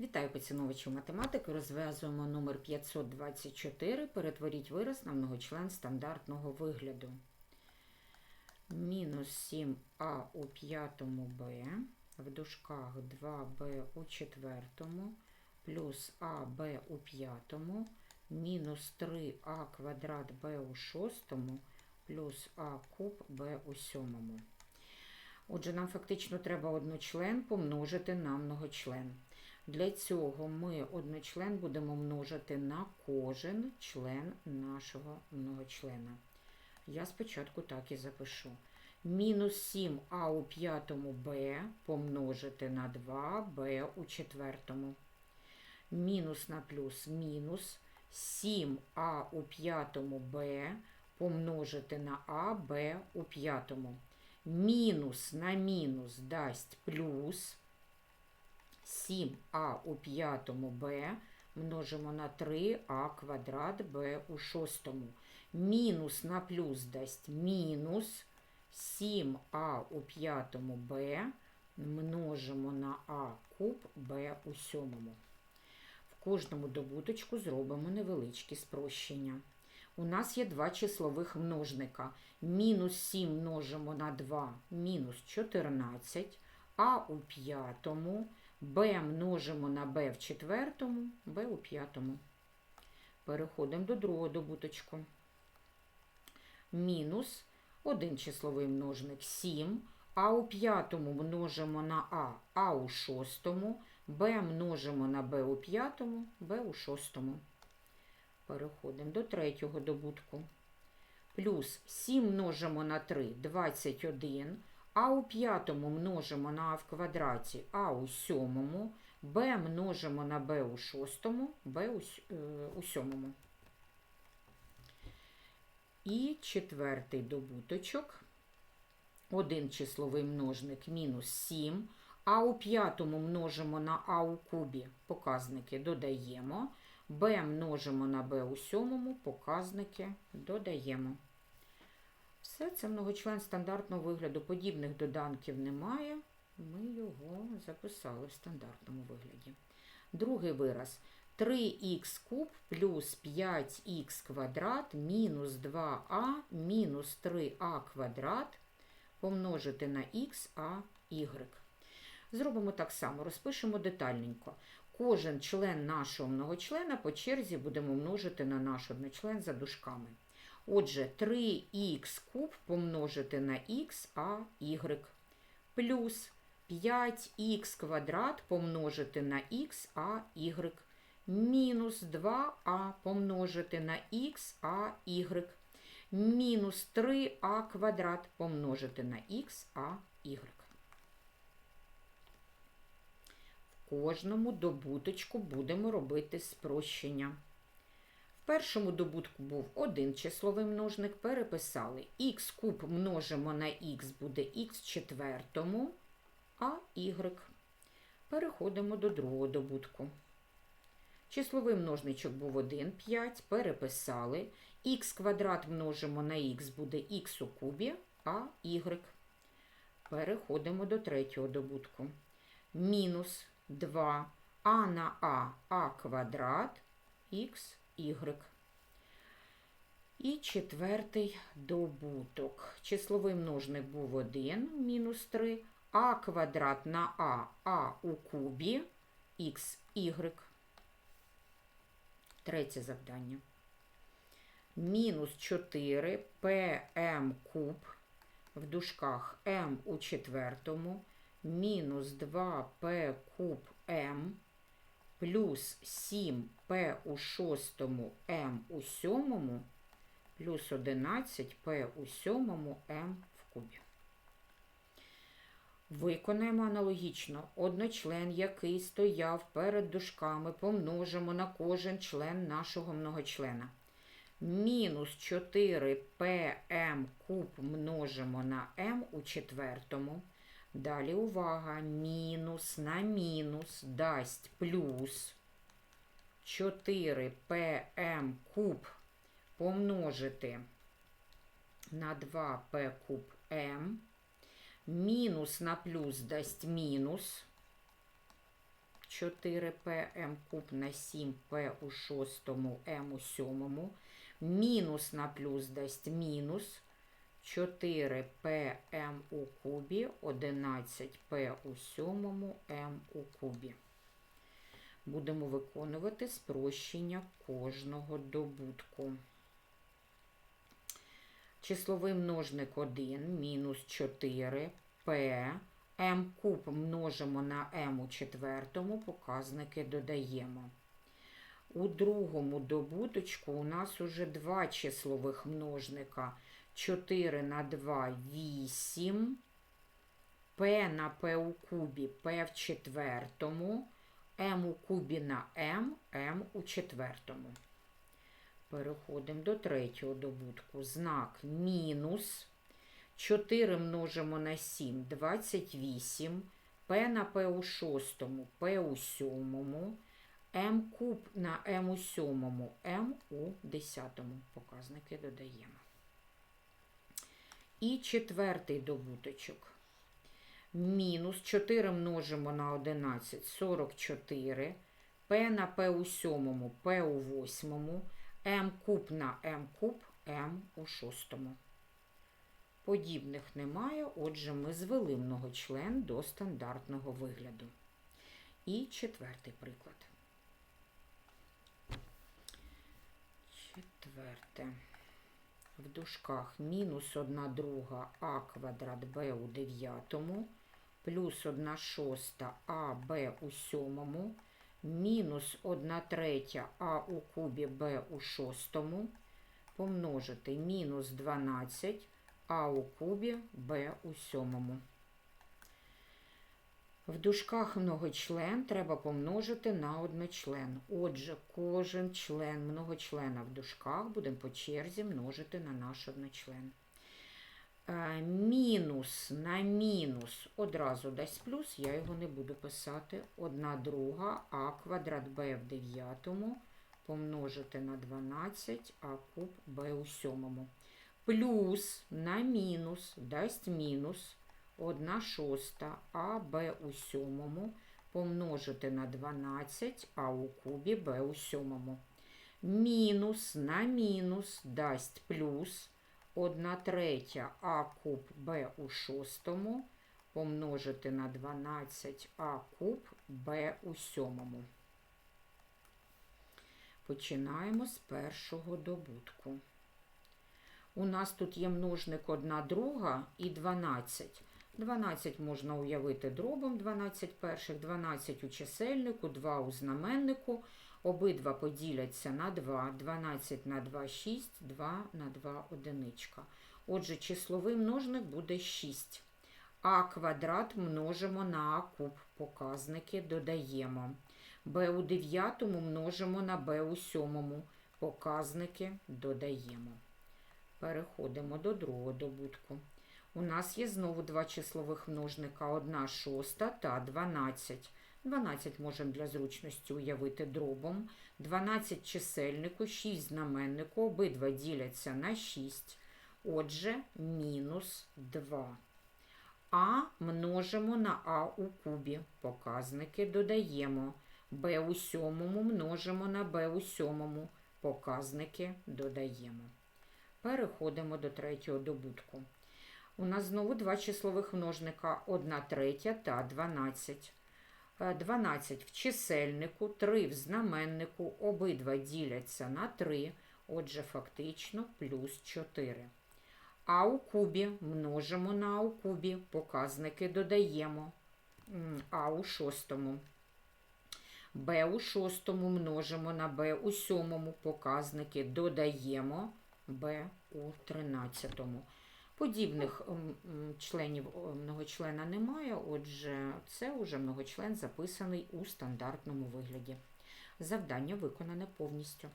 Вітаю поціновувачів математики. Розв'язуємо номер 524. Перетворіть вираз на многочлен стандартного вигляду. Мінус 7а у п'ятому b в дужках 2b у четвертому плюс аб у п'ятому мінус 3а квадрат b у шостому плюс а куб b у сьомому. Отже, нам фактично треба одночлен помножити на многочлен. Для цього ми одночлен будемо множити на кожен член нашого многочлена. Я спочатку так і запишу. Мінус 7а у п'ятому b помножити на 2b у четвертому. Мінус на плюс мінус 7а у п'ятому b помножити на аб у п'ятому. Мінус на мінус дасть плюс 7а у п'ятому b множимо на 3а квадрат b у шостому. Мінус на плюс дасть мінус 7а у п'ятому b множимо на а куб b у сьомому. В кожному добуточку зробимо невеличкі спрощення. У нас є два числових множника. Мінус 7 множимо на 2, мінус 14, а у п'ятому, b множимо на b в четвертому, b у п'ятому. Переходимо до другого добуточку. Мінус один числовий множник 7, а у п'ятому множимо на а, а у шостому, b множимо на b у п'ятому, b у шостому. Переходимо до третього добутку. Плюс 7 множимо на 3 21, а у п'ятому множимо на а в квадраті, а у сьомому, b множимо на b у шостому, b у, е, сьомому. І четвертий добуточок. Один числовий множник мінус 7, а у п'ятому множимо на а у кубі, показники додаємо. b множимо на b у сьомому, показники додаємо. Все це многочлен стандартного вигляду. Подібних доданків немає. Ми його записали в стандартному вигляді. Другий вираз. 3х куб плюс 5х квадрат мінус 2а мінус 3а квадрат помножити на х, а y. Зробимо так само, розпишемо детальненько. Кожен член нашого многочлена по черзі будемо множити на наш одночлен за дужками. Отже, 3х куб помножити на х, а y плюс 5х квадрат помножити на х, а y мінус 2а помножити на х, а y мінус 3а квадрат помножити на х, а y. В кожному добуточку будемо робити спрощення. В першому добутку був один числовий множник, переписали х куб множимо на х буде х четвертому, а y. Переходимо до другого добутку. Числовий множничок був 1, 5, переписали. х квадрат множимо на х буде х у кубі, а y. Переходимо до третього добутку. Мінус 2 а на а а квадрат х y. І четвертий добуток. Числовий множник був 1, мінус 3, а квадрат на а а у кубі х y. Третє завдання. Мінус 4 pm куб в дужках m у четвертому, мінус 2p куб m, плюс 7p у шостому m у сьомому, плюс 11p у сьомому m в кубі. Виконаємо аналогічно. Одночлен, який стояв перед дужками, помножимо на кожен член нашого многочлена. Мінус 4pm куб множимо на m у четвертому. Далі увага, мінус на мінус дасть плюс 4pm куб помножити на 2p куб m. Мінус на плюс дасть мінус 4p m куб на 7p у шостому m у сьомому. Мінус на плюс дасть мінус 4p m у кубі, 11p у сьомому m у кубі. Будемо виконувати спрощення кожного добутку. Числовий множник 1 мінус 4 p m куб множимо на m у четвертому, показники додаємо. У другому добуточку у нас уже два числових множника. 4 на 2 8, p на p у кубі p в четвертому, m у кубі на m, m у четвертому. Переходимо до третього добутку. Знак мінус. 4 множимо на 7, 28. P на P у шостому, P у сьомому. М куб на М у сьомому, М у десятому. Показники додаємо. І четвертий добуточок. Мінус 4 множимо на 11, 44. P на P у сьомому, P у восьмому. М куб на М куб, М у шостому. Подібних немає, отже, ми звели многочлен до стандартного вигляду. І четвертий приклад. Четверте. В дужках. Мінус 1 друга а квадрат Б у дев'ятому, плюс 1 шоста а Б у сьомому, мінус 1 третя а у кубі Б у шостому, помножити мінус 12 а у кубі Б у сьомому. В дужках многочлен треба помножити на одночлен. Отже, кожен член многочлена в дужках будемо по черзі множити на наш одночлен. Е, мінус на мінус одразу дасть плюс, я його не буду писати. 1 друга а квадрат b в дев'ятому помножити на 12 а куб b у сьомому. Плюс на мінус дасть мінус 1 шоста а b у сьомому помножити на 12 а у кубі b у сьомому. Мінус на мінус дасть плюс 1 третя а куб b у шостому помножити на 12 а куб b у сьомому. Починаємо з першого добутку. У нас тут є множник 1 друга і 12. 12 можна уявити дробом 12 перших, 12 у чисельнику, 2 у знаменнику. Обидва поділяться на 2, 12 на 2 – 6, 2 на 2 – одиничка. Отже, числовий множник буде 6. А квадрат множимо на А куб. Показники додаємо. Б у 9 множимо на Б у 7. Показники додаємо. Переходимо до другого добутку. У нас є знову два числових множника 1 шоста та 12. 12 можемо для зручності уявити дробом. 12 чисельнику, 6 знаменнику, обидва діляться на 6. Отже, мінус 2. А множимо на А у кубі. Показники додаємо. Б у сьомому множимо на Б у сьомому. Показники додаємо. Переходимо до третього добутку. У нас знову два числових множника 1 третя та 12. 12 в чисельнику, 3 в знаменнику, обидва діляться на 3, отже, фактично плюс 4. А у кубі множимо на у кубі, показники додаємо А у шостому. Б у шостому множимо на Б у сьомому, показники додаємо Б у тринадцятому. Подібних членів многочлена немає, отже, це уже многочлен записаний у стандартному вигляді. Завдання виконане повністю.